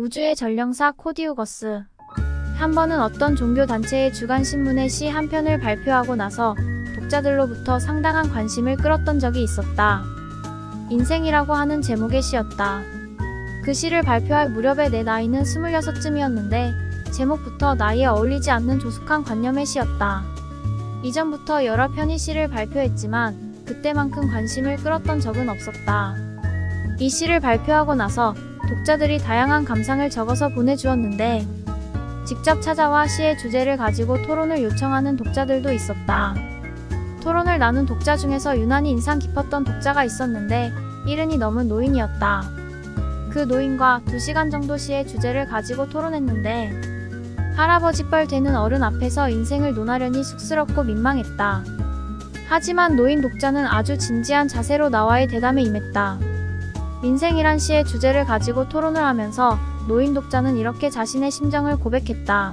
우주의 전령사 코디우거스. 한 번은 어떤 종교 단체의 주간 신문에 시 한 편을 발표하고 나서 독자들로부터 상당한 관심을 끌었던 적이 있었다. 인생이라고 하는 제목의 시였다. 그 시를 발표할 무렵에 내 나이는 26쯤이었는데 제목부터 나이에 어울리지 않는 조숙한 관념의 시였다. 이전부터 여러 편의 시를 발표했지만 그때만큼 관심을 끌었던 적은 없었다. 이 시를 발표하고 나서 독자들이 다양한 감상을 적어서 보내주었는데 직접 찾아와 시의 주제를 가지고 토론을 요청하는 독자들도 있었다. 토론을 나눈 독자 중에서 유난히 인상 깊었던 독자가 있었는데 이른이 넘은 노인이었다. 그 노인과 2시간 정도 시의 주제를 가지고 토론했는데 할아버지 뻘 되는 어른 앞에서 인생을 논하려니 쑥스럽고 민망했다. 하지만 노인 독자는 아주 진지한 자세로 나와의 대담에 임했다. 인생이란 시의 주제를 가지고 토론을 하면서 노인 독자는 이렇게 자신의 심정을 고백했다.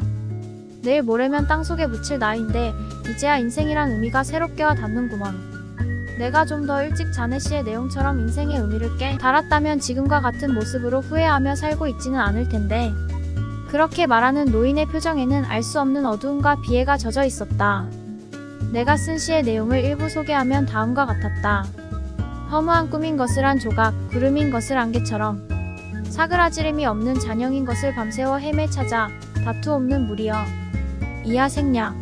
내일 모레면 땅속에 묻힐 나이인데 이제야 인생이란 의미가 새롭게 와 닿는구먼. 내가 좀 더 일찍 자네 시의 내용처럼 인생의 의미를 깨 달았다면 지금과 같은 모습으로 후회하며 살고 있지는 않을 텐데. 그렇게 말하는 노인의 표정에는 알 수 없는 어두움과 비애가 젖어 있었다. 내가 쓴 시의 내용을 일부 소개하면 다음과 같았다. 허무한 꿈인 것을 한 조각, 구름인 것을 안개처럼 사그라지름이 없는 잔영인 것을 밤새워 헤매 찾아 다투 없는 무리여 이하 생략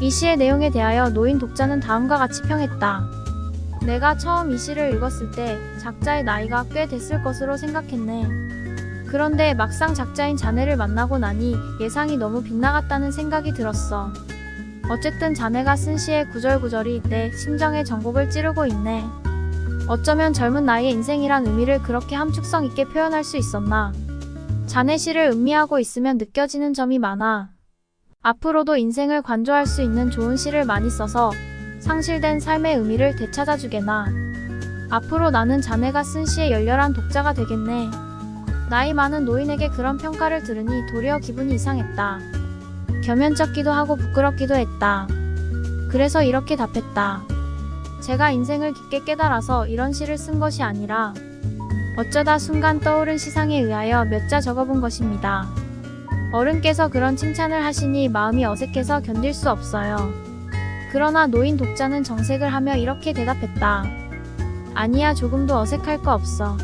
이 시의 내용에 대하여 노인 독자는 다음과 같이 평했다. 내가 처음 이 시를 읽었을 때 작자의 나이가 꽤 됐을 것으로 생각했네. 그런데 막상 작자인 자네를 만나고 나니 예상이 너무 빗나갔다는 생각이 들었어. 어쨌든 자네가 쓴 시의 구절구절이 내 심정의 전곡을 찌르고 있네. 어쩌면 젊은 나이의 인생이란 의미를 그렇게 함축성 있게 표현할 수 있었나. 자네 시를 음미하고 있으면 느껴지는 점이 많아. 앞으로도 인생을 관조할 수 있는 좋은 시를 많이 써서 상실된 삶의 의미를 되찾아주게나. 앞으로 나는 자네가 쓴 시의 열렬한 독자가 되겠네. 나이 많은 노인에게 그런 평가를 들으니 도리어 기분이 이상했다. 겸연쩍기도 하고 부끄럽기도 했다. 그래서 이렇게 답했다. 제가 인생을 깊게 깨달아서 이런 시를 쓴 것이 아니라 어쩌다 순간 떠오른 시상에 의하여 몇 자 적어본 것입니다. 어른께서 그런 칭찬을 하시니 마음이 어색해서 견딜 수 없어요. 그러나 노인 독자는 정색을 하며 이렇게 대답했다. 아니야 조금도 어색할 거 없어.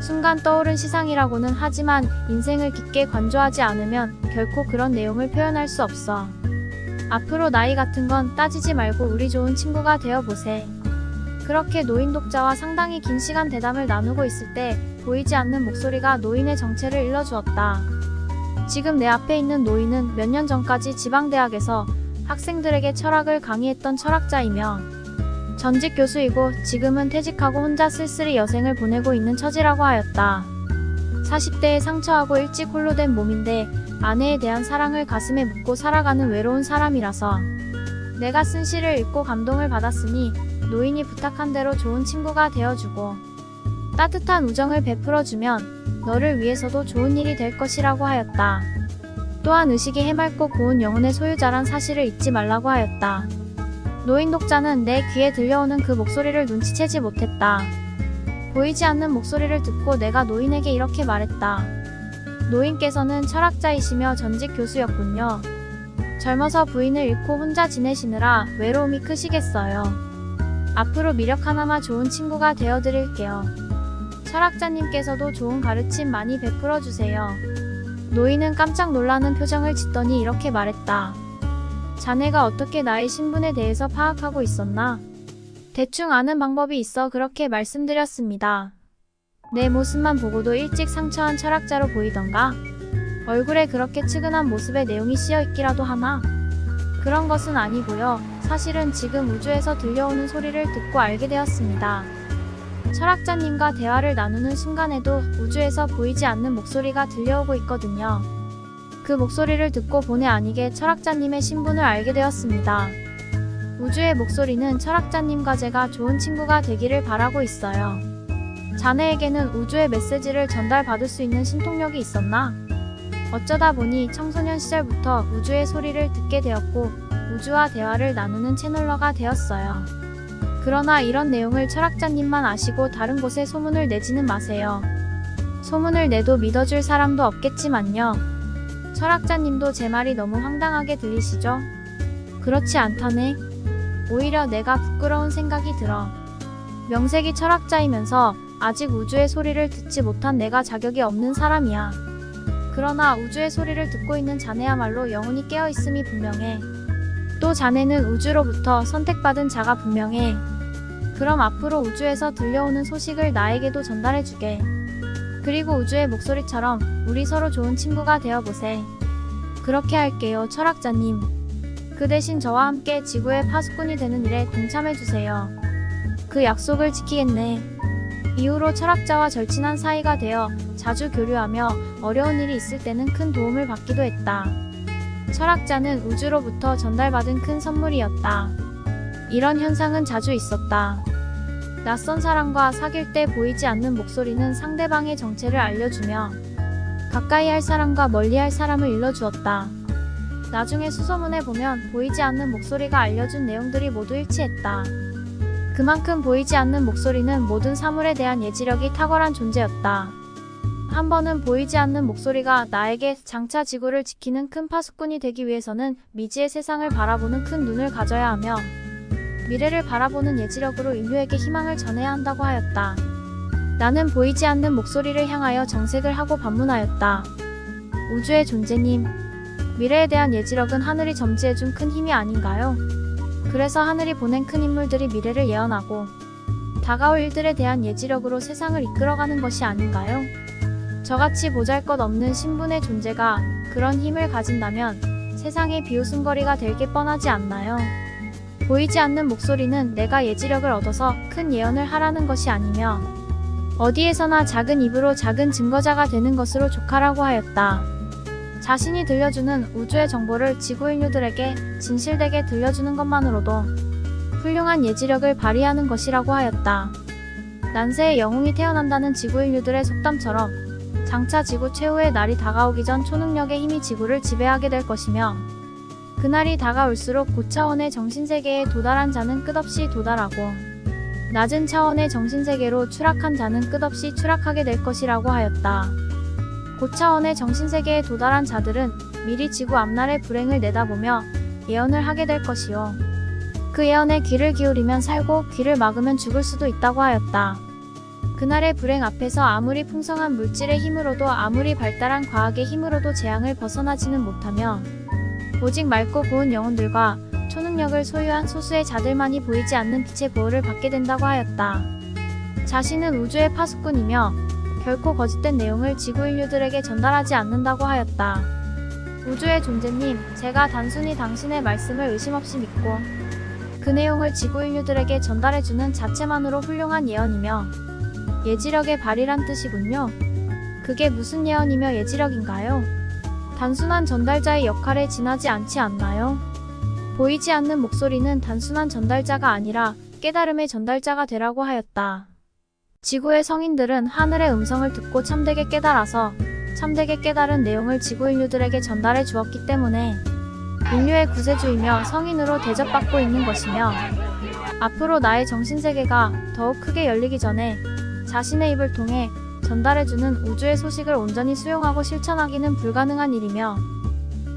순간 떠오른 시상이라고는 하지만 인생을 깊게 관조하지 않으면 결코 그런 내용을 표현할 수 없어. 앞으로 나이 같은 건 따지지 말고 우리 좋은 친구가 되어 보세. 그렇게 노인 독자와 상당히 긴 시간 대담을 나누고 있을 때 보이지 않는 목소리가 노인의 정체를 일러주었다. 지금 내 앞에 있는 노인은 몇 년 전까지 지방대학에서 학생들에게 철학을 강의했던 철학자이며 전직 교수이고 지금은 퇴직하고 혼자 쓸쓸히 여생을 보내고 있는 처지라고 하였다. 40대에 상처하고 일찍 홀로 된 몸인데 아내에 대한 사랑을 가슴에 묻고 살아가는 외로운 사람이라서 내가 쓴 시를 읽고 감동을 받았으니 노인이 부탁한 대로 좋은 친구가 되어주고 따뜻한 우정을 베풀어주면 너를 위해서도 좋은 일이 될 것이라고 하였다. 또한 의식이 해맑고 고운 영혼의 소유자란 사실을 잊지 말라고 하였다. 노인 독자는 내 귀에 들려오는 그 목소리를 눈치채지 못했다. 보이지 않는 목소리를 듣고 내가 노인에게 이렇게 말했다. 노인께서는 철학자이시며 전직 교수였군요. 젊어서 부인을 잃고 혼자 지내시느라 외로움이 크시겠어요. 앞으로 미력 하나마 좋은 친구가 되어드릴게요. 철학자님께서도 좋은 가르침 많이 베풀어 주세요. 노인은 깜짝 놀라는 표정을 짓더니 이렇게 말했다. 자네가 어떻게 나의 신분에 대해서 파악하고 있었나? 대충 아는 방법이 있어 그렇게 말씀드렸습니다. 내 모습만 보고도 일찍 상처한 철학자로 보이던가? 얼굴에 그렇게 측은한 모습의 내용이 씌어 있기라도 하나? 그런 것은 아니고요. 사실은 지금 우주에서 들려오는 소리를 듣고 알게 되었습니다. 철학자님과 대화를 나누는 순간에도 우주에서 보이지 않는 목소리가 들려오고 있거든요. 그 목소리를 듣고 본의 아니게 철학자님의 신분을 알게 되었습니다. 우주의 목소리는 철학자님과 제가 좋은 친구가 되기를 바라고 있어요. 자네에게는 우주의 메시지를 전달받을 수 있는 신통력이 있었나? 어쩌다 보니 청소년 시절부터 우주의 소리를 듣게 되었고 우주와 대화를 나누는 채널러가 되었어요. 그러나 이런 내용을 철학자님만 아시고 다른 곳에 소문을 내지는 마세요. 소문을 내도 믿어줄 사람도 없겠지만요. 철학자님도 제 말이 너무 황당하게 들리시죠? 그렇지 않다네. 오히려 내가 부끄러운 생각이 들어. 명색이 철학자이면서 아직 우주의 소리를 듣지 못한 내가 자격이 없는 사람이야. 그러나 우주의 소리를 듣고 있는 자네야말로 영혼이 깨어 있음이 분명해. 또 자네는 우주로부터 선택받은 자가 분명해. 그럼 앞으로 우주에서 들려오는 소식을 나에게도 전달해주게. 그리고 우주의 목소리처럼 우리 서로 좋은 친구가 되어보세. 그렇게 할게요, 철학자님. 그 대신 저와 함께 지구의 파수꾼이 되는 일에 동참해주세요. 그 약속을 지키겠네. 이후로 철학자와 절친한 사이가 되어 자주 교류하며 어려운 일이 있을 때는 큰 도움을 받기도 했다. 철학자는 우주로부터 전달받은 큰 선물이었다. 이런 현상은 자주 있었다. 낯선 사람과 사귈 때 보이지 않는 목소리는 상대방의 정체를 알려주며 가까이 할 사람과 멀리 할 사람을 일러주었다. 나중에 수소문에 보면 보이지 않는 목소리가 알려준 내용들이 모두 일치했다. 그만큼 보이지 않는 목소리는 모든 사물에 대한 예지력이 탁월한 존재였다. 한 번은 보이지 않는 목소리가 나에게 장차 지구를 지키는 큰 파수꾼이 되기 위해서는 미지의 세상을 바라보는 큰 눈을 가져야 하며 미래를 바라보는 예지력으로 인류에게 희망을 전해야 한다고 하였다. 나는 보이지 않는 목소리를 향하여 정색을 하고 반문하였다. 우주의 존재님, 미래에 대한 예지력은 하늘이 점지해준 큰 힘이 아닌가요? 그래서 하늘이 보낸 큰 인물들이 미래를 예언하고 다가올 일들에 대한 예지력으로 세상을 이끌어가는 것이 아닌가요? 저같이 보잘 것 없는 신분의 존재가 그런 힘을 가진다면 세상의 비웃음거리가 될 게 뻔하지 않나요? 보이지 않는 목소리는 내가 예지력을 얻어서 큰 예언을 하라는 것이 아니며 어디에서나 작은 입으로 작은 증거자가 되는 것으로 족하라고 하였다. 자신이 들려주는 우주의 정보를 지구 인류들에게 진실되게 들려주는 것만으로도 훌륭한 예지력을 발휘하는 것이라고 하였다. 난세의 영웅이 태어난다는 지구 인류들의 속담처럼 장차 지구 최후의 날이 다가오기 전 초능력의 힘이 지구를 지배하게 될 것이며 그날이 다가올수록 고차원의 정신세계에 도달한 자는 끝없이 도달하고 낮은 차원의 정신세계로 추락한 자는 끝없이 추락하게 될 것이라고 하였다. 고차원의 정신세계에 도달한 자들은 미리 지구 앞날의 불행을 내다보며 예언을 하게 될 것이요. 그 예언에 귀를 기울이면 살고 귀를 막으면 죽을 수도 있다고 하였다. 그날의 불행 앞에서 아무리 풍성한 물질의 힘으로도 아무리 발달한 과학의 힘으로도 재앙을 벗어나지는 못하며 오직 맑고 고운 영혼들과 초능력을 소유한 소수의 자들만이 보이지 않는 빛의 보호를 받게 된다고 하였다. 자신은 우주의 파수꾼이며 결코 거짓된 내용을 지구 인류들에게 전달하지 않는다고 하였다. 우주의 존재님, 제가 단순히 당신의 말씀을 의심 없이 믿고 그 내용을 지구 인류들에게 전달해주는 자체만으로 훌륭한 예언이며 예지력의 발휘란 뜻이군요. 그게 무슨 예언이며 예지력인가요? 단순한 전달자의 역할에 지나지 않지 않나요? 보이지 않는 목소리는 단순한 전달자가 아니라 깨달음의 전달자가 되라고 하였다. 지구의 성인들은 하늘의 음성을 듣고 참되게 깨달아서 참되게 깨달은 내용을 지구 인류들에게 전달해 주었기 때문에 인류의 구세주이며 성인으로 대접받고 있는 것이며 앞으로 나의 정신세계가 더욱 크게 열리기 전에 자신의 입을 통해 전달해주는 우주의 소식을 온전히 수용하고 실천하기는 불가능한 일이며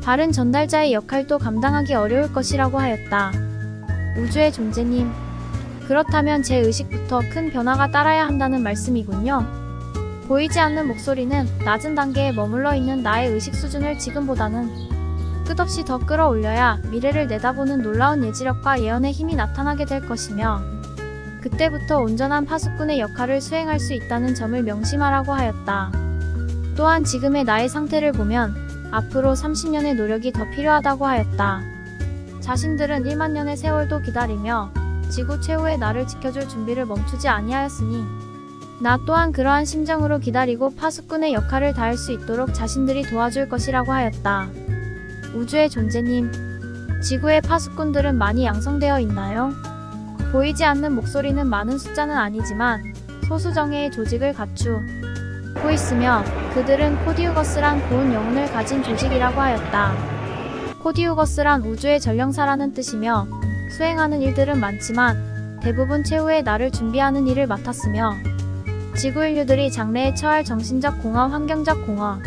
다른 전달자의 역할도 감당하기 어려울 것이라고 하였다. 우주의 존재님, 그렇다면 제 의식부터 큰 변화가 따라야 한다는 말씀이군요. 보이지 않는 목소리는 낮은 단계에 머물러 있는 나의 의식 수준을 지금보다는 끝없이 더 끌어올려야 미래를 내다보는 놀라운 예지력과 예언의 힘이 나타나게 될 것이며 그때부터 온전한 파수꾼의 역할을 수행할 수 있다는 점을 명심하라고 하였다. 또한 지금의 나의 상태를 보면 앞으로 30년의 노력이 더 필요하다고 하였다. 자신들은 1만 년의 세월도 기다리며 지구 최후의 나를 지켜줄 준비를 멈추지 아니하였으니 나 또한 그러한 심정으로 기다리고 파수꾼의 역할을 다할 수 있도록 자신들이 도와줄 것이라고 하였다. 우주의 존재님, 지구의 파수꾼들은 많이 양성되어 있나요? 보이지 않는 목소리는 많은 숫자는 아니지만 소수 정예의 조직을 갖추고 있으며 그들은 코디우거스란 고운 영혼을 가진 조직이라고 하였다. 코디우거스란 우주의 전령사라는 뜻이며 수행하는 일들은 많지만 대부분 최후의 나를 준비하는 일을 맡았으며 지구 인류들이 장래에 처할 정신적 공허, 환경적 공허,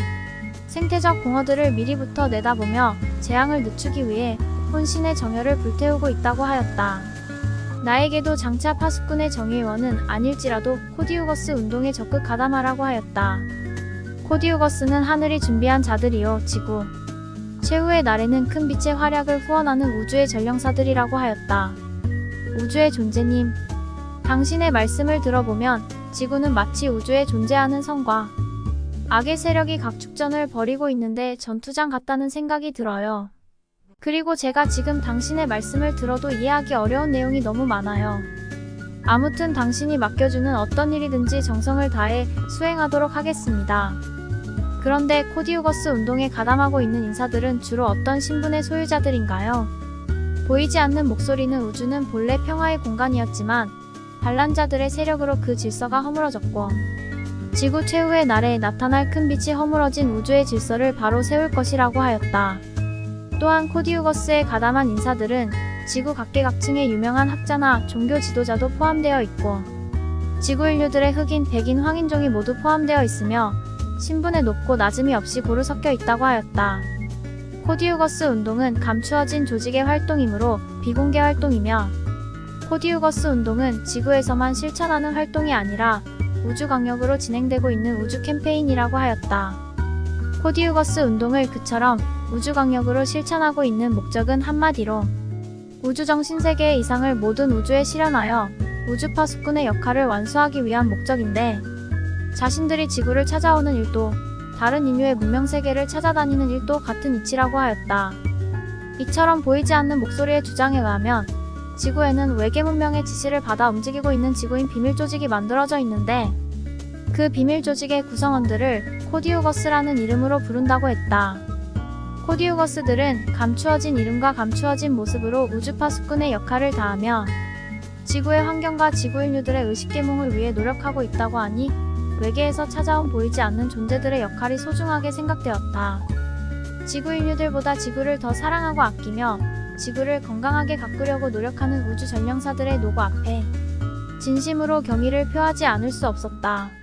생태적 공허들을 미리부터 내다보며 재앙을 늦추기 위해 혼신의 정열을 불태우고 있다고 하였다. 나에게도 장차 파수꾼의 정의원은 아닐지라도 코디우거스 운동에 적극 가담하라고 하였다. 코디우거스는 하늘이 준비한 자들이요 지구 최후의 날에는 큰 빛의 활약을 후원하는 우주의 전령사들이라고 하였다. 우주의 존재님, 당신의 말씀을 들어보면 지구는 마치 우주에 존재하는 성과 악의 세력이 각축전을 벌이고 있는데 전투장 같다는 생각이 들어요. 그리고 제가 지금 당신의 말씀을 들어도 이해하기 어려운 내용이 너무 많아요. 아무튼 당신이 맡겨주는 어떤 일이든지 정성을 다해 수행하도록 하겠습니다. 그런데 코디우거스 운동에 가담하고 있는 인사들은 주로 어떤 신분의 소유자들인가요? 보이지 않는 목소리는 우주는 본래 평화의 공간이었지만 반란자들의 세력으로 그 질서가 허물어졌고 지구 최후의 날에 나타날 큰 빛이 허물어진 우주의 질서를 바로 세울 것이라고 하였다. 또한 코디우거스에 가담한 인사들은 지구 각계각층의 유명한 학자나 종교 지도자도 포함되어 있고 지구 인류들의 흑인, 백인, 황인종이 모두 포함되어 있으며 신분의 높고 낮음이 없이 고루 섞여 있다고 하였다. 코디우거스 운동은 감추어진 조직의 활동이므로 비공개 활동이며 코디우거스 운동은 지구에서만 실천하는 활동이 아니라 우주 강력으로 진행되고 있는 우주 캠페인이라고 하였다. 코디우거스 운동을 그처럼 우주 강력으로 실천하고 있는 목적은 한마디로 우주 정신 세계의 이상을 모든 우주에 실현하여 우주 파수꾼의 역할을 완수하기 위한 목적인데 자신들이 지구를 찾아오는 일도 다른 인류의 문명 세계를 찾아다니는 일도 같은 이치라고 하였다. 이처럼 보이지 않는 목소리의 주장에 의하면 지구에는 외계 문명의 지시를 받아 움직이고 있는 지구인 비밀 조직이 만들어져 있는데 그 비밀 조직의 구성원들을 코디우거스라는 이름으로 부른다고 했다. 코디우거스들은 감추어진 이름과 감추어진 모습으로 우주 파수꾼의 역할을 다하며 지구의 환경과 지구 인류들의 의식 계몽을 위해 노력하고 있다고 하니 외계에서 찾아온 보이지 않는 존재들의 역할이 소중하게 생각되었다. 지구 인류들보다 지구를 더 사랑하고 아끼며 지구를 건강하게 가꾸려고 노력하는 우주 전령사들의 노고 앞에 진심으로 경의를 표하지 않을 수 없었다.